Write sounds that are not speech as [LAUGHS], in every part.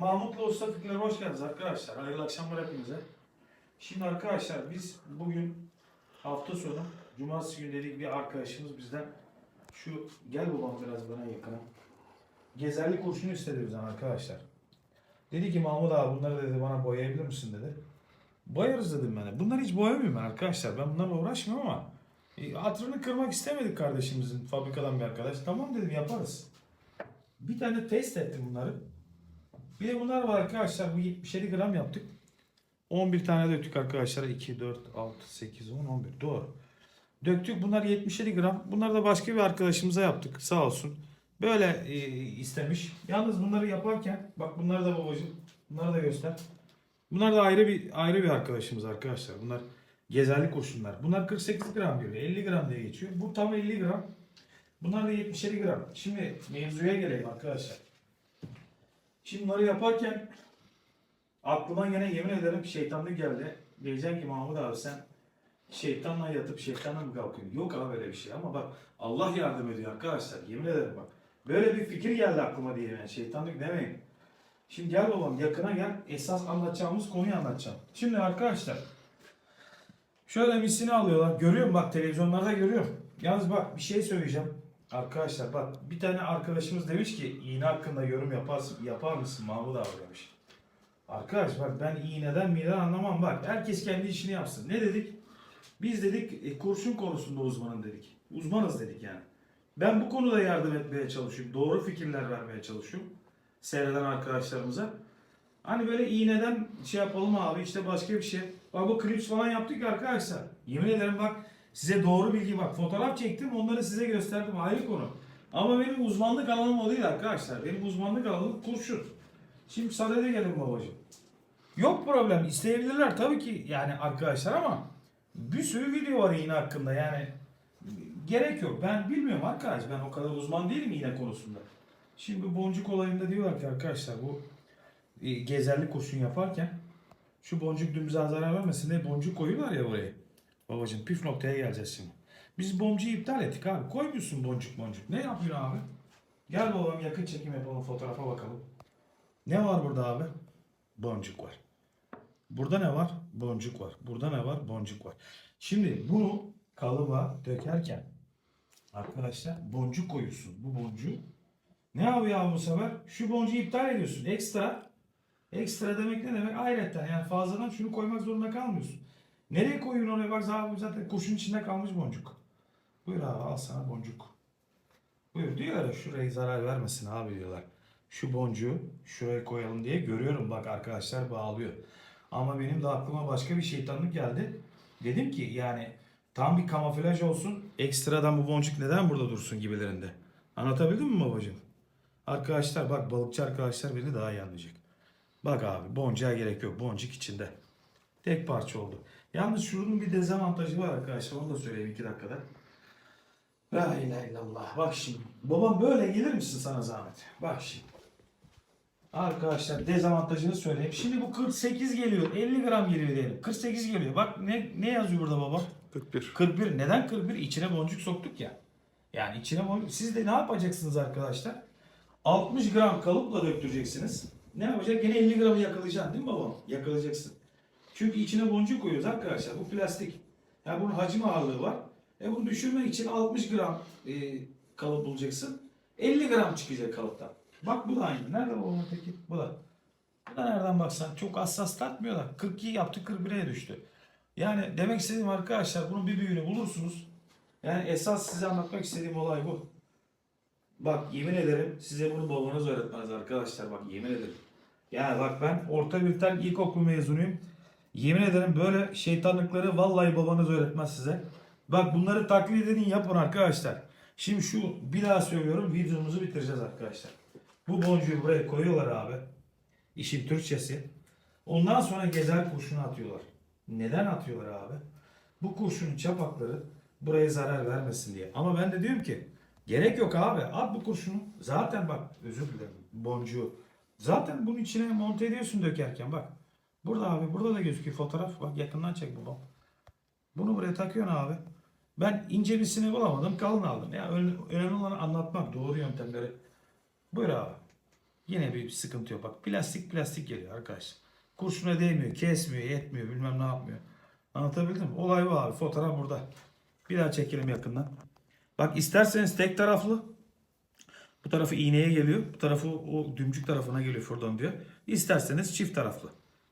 Mahmutlu Usta Fikirler'e hoş geldiniz arkadaşlar. Hayırlı akşamlar hepinize. Şimdi arkadaşlar biz bugün hafta sonu Cumartesi günü dedik bir arkadaşımız bizden şu gel babam biraz bana yakına. Gezerli kurşunu istedi bizden arkadaşlar. Dedi ki Mahmut abi bunları dedi bana boyayabilir misin dedi. Boyarız dedim ben. Bunları hiç boyamıyorum ben arkadaşlar. Ben bunlarla uğraşmıyorum ama e, hatırını kırmak istemedik kardeşimizin fabrikadan bir arkadaş. Tamam dedim yaparız. Bir tane test ettim bunları. Bir de bunlar var arkadaşlar. Bu 77 gram yaptık. 11 tane döktük arkadaşlar. 2, 4, 6, 8, 10, 11. Doğru. Döktük. Bunlar 77 gram. Bunları da başka bir arkadaşımıza yaptık. Sağ olsun. Böyle e, istemiş. Yalnız bunları yaparken bak bunları da babacığım. Bunları da göster. Bunlar da ayrı bir ayrı bir arkadaşımız arkadaşlar. Bunlar gezerli kurşunlar. Bunlar 48 gram geliyor. 50 gram diye geçiyor. Bu tam 50 gram. Bunlar da 77 gram. Şimdi mevzuya gelelim arkadaşlar. Şimdi bunları yaparken aklıma yine yemin ederim şeytanlık geldi. Diyeceğim ki Mahmut abi sen şeytanla yatıp şeytanla mı kalkıyorsun? Yok abi öyle bir şey ama bak Allah yardım ediyor arkadaşlar. Yemin ederim bak. Böyle bir fikir geldi aklıma diye yani şeytanlık demeyin. Şimdi gel babam yakına gel. Esas anlatacağımız konuyu anlatacağım. Şimdi arkadaşlar şöyle misini alıyorlar. Görüyorum bak televizyonlarda görüyorum. Yalnız bak bir şey söyleyeceğim. Arkadaşlar bak bir tane arkadaşımız demiş ki iğne hakkında yorum yaparsın, yapar mısın Mahmut abi demiş. Arkadaş bak ben iğneden miğneden anlamam bak. Herkes kendi işini yapsın. Ne dedik? Biz dedik e, kurşun konusunda uzmanım dedik. Uzmanız dedik yani. Ben bu konuda yardım etmeye çalışıyorum. Doğru fikirler vermeye çalışıyorum. Seyreden arkadaşlarımıza. Hani böyle iğneden şey yapalım abi işte başka bir şey. Bak bu klips falan yaptık ya arkadaşlar. Yemin ederim bak size doğru bilgi bak. Fotoğraf çektim onları size gösterdim ayrı konu. Ama benim uzmanlık alanım o değil arkadaşlar. Benim uzmanlık alanım kurşun. Şimdi sadede gelin babacığım. Yok problem isteyebilirler tabii ki yani arkadaşlar ama bir sürü video var iğne hakkında yani gerek yok. Ben bilmiyorum arkadaş ben o kadar uzman değilim iğne konusunda. Şimdi boncuk olayında diyorlar ki arkadaşlar bu e, gezerli kurşun yaparken şu boncuk dümdüze zarar vermesin diye boncuk koyuyorlar ya buraya. Babacığım püf noktaya geleceğiz şimdi. Biz boncuğu iptal ettik abi. Koymuyorsun boncuk boncuk. Ne yapıyorsun abi? Gel babam yakın çekim yapalım fotoğrafa bakalım. Ne var burada abi? Boncuk var. Burada ne var? Boncuk var. Burada ne var? Boncuk var. Şimdi bunu kalıba dökerken arkadaşlar boncuk koyuyorsun. Bu boncuğu ne yapıyor bu sefer? Şu boncuğu iptal ediyorsun. Ekstra. Ekstra demek ne demek? Ayrıca yani fazladan şunu koymak zorunda kalmıyorsun. Nereye koyuyorsun oraya? Bak zaten, zaten kurşun içinde kalmış boncuk. Buyur abi al sana boncuk. Buyur diyor ya şurayı zarar vermesin abi diyorlar. Şu boncuğu şuraya koyalım diye görüyorum bak arkadaşlar bağlıyor. Ama benim de aklıma başka bir şeytanlık geldi. Dedim ki yani tam bir kamuflaj olsun. Ekstradan bu boncuk neden burada dursun gibilerinde. Anlatabildim mi babacığım? Arkadaşlar bak balıkçı arkadaşlar beni daha iyi anlayacak. Bak abi boncuğa gerek yok. Boncuk içinde. Tek parça oldu. Yalnız şunun bir dezavantajı var arkadaşlar. Onu da söyleyeyim iki dakikada. La ilahe illallah. Bak şimdi. Babam böyle gelir misin sana zahmet? Bak şimdi. Arkadaşlar dezavantajını söyleyeyim. Şimdi bu 48 geliyor. 50 gram geliyor diyelim. 48 geliyor. Bak ne ne yazıyor burada baba? 41. 41. Neden 41? İçine boncuk soktuk ya. Yani içine boncuk. Siz de ne yapacaksınız arkadaşlar? 60 gram kalıpla döktüreceksiniz. Ne yapacak? Gene 50 gramı yakalayacaksın değil mi babam? Yakalayacaksın. Çünkü içine boncuk koyuyoruz arkadaşlar. Bu plastik. Yani bunun hacim ağırlığı var. E bunu düşürmek için 60 gram e, kalıp bulacaksın. 50 gram çıkacak kalıptan. Bak bu da aynı. Nerede babam peki? Bu da. Bu da nereden baksan çok hassas tartmıyor da 42 yaptı 41'e düştü. Yani demek istediğim arkadaşlar bunun bir büyüğünü bulursunuz. Yani esas size anlatmak istediğim olay bu. Bak yemin ederim size bunu babanız öğretmez arkadaşlar bak yemin ederim. Yani bak ben orta birden ilkokul mezunuyum. Yemin ederim böyle şeytanlıkları vallahi babanız öğretmez size. Bak bunları taklit edin yapın arkadaşlar. Şimdi şu bir daha söylüyorum videomuzu bitireceğiz arkadaşlar. Bu boncuğu buraya koyuyorlar abi. İşin Türkçesi. Ondan sonra gezer kurşunu atıyorlar. Neden atıyorlar abi? Bu kurşunun çapakları buraya zarar vermesin diye. Ama ben de diyorum ki gerek yok abi. At bu kurşunu. Zaten bak özür dilerim boncuğu. Zaten bunun içine monte ediyorsun dökerken bak. Burada abi burada da gözüküyor fotoğraf. Bak yakından çek babam. Bunu buraya takıyorsun abi. Ben ince birisini bulamadım kalın aldım. Ya yani önemli olan anlatmak doğru yöntemleri. Buyur abi. Yine bir sıkıntı yok. Bak plastik plastik geliyor arkadaşlar. Kurşuna değmiyor, kesmiyor, yetmiyor, bilmem ne yapmıyor. Anlatabildim mi? Olay bu abi. Fotoğraf burada. Bir daha çekelim yakından. Bak isterseniz tek taraflı. Bu tarafı iğneye geliyor. Bu tarafı o dümcük tarafına geliyor şuradan diyor. İsterseniz çift taraflı.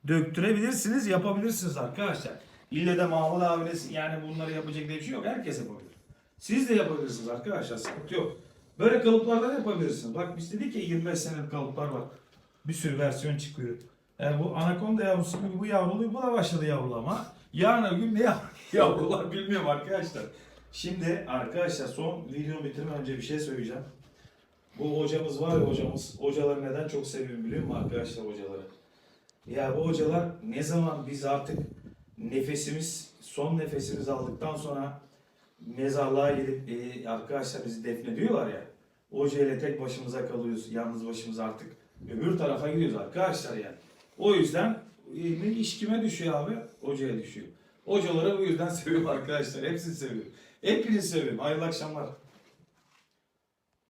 Döktürebilirsiniz, yapabilirsiniz arkadaşlar. İlle de Mahmut abiniz yani bunları yapacak diye bir şey yok. Herkes yapabilir. Siz de yapabilirsiniz arkadaşlar. Sıkıntı yok. Böyle kalıplardan yapabilirsiniz. Bak biz dedik ya 25 senelik kalıplar var. Bir sürü versiyon çıkıyor. Yani bu anakonda yavrusu gibi bu yavruluyor. Bu da başladı yavrulama. Yarın öbür gün ne yav- [LAUGHS] yavrular bilmiyorum arkadaşlar. Şimdi arkadaşlar son videomu bitirmeden önce bir şey söyleyeceğim. Bu hocamız var ya hocamız. Hocaları neden çok seviyorum biliyor musun arkadaşlar hocaları? Ya bu hocalar ne zaman biz artık nefesimiz, son nefesimizi aldıktan sonra mezarlığa gidip e, arkadaşlar bizi defnediyorlar ya. Hoca ile tek başımıza kalıyoruz. Yalnız başımıza artık öbür tarafa gidiyoruz arkadaşlar yani. O yüzden e, iş kime düşüyor abi? Hocaya düşüyor. Hocaları bu yüzden [LAUGHS] seviyorum arkadaşlar. Hepsini seviyorum. Hepinizi seviyorum. Hayırlı akşamlar.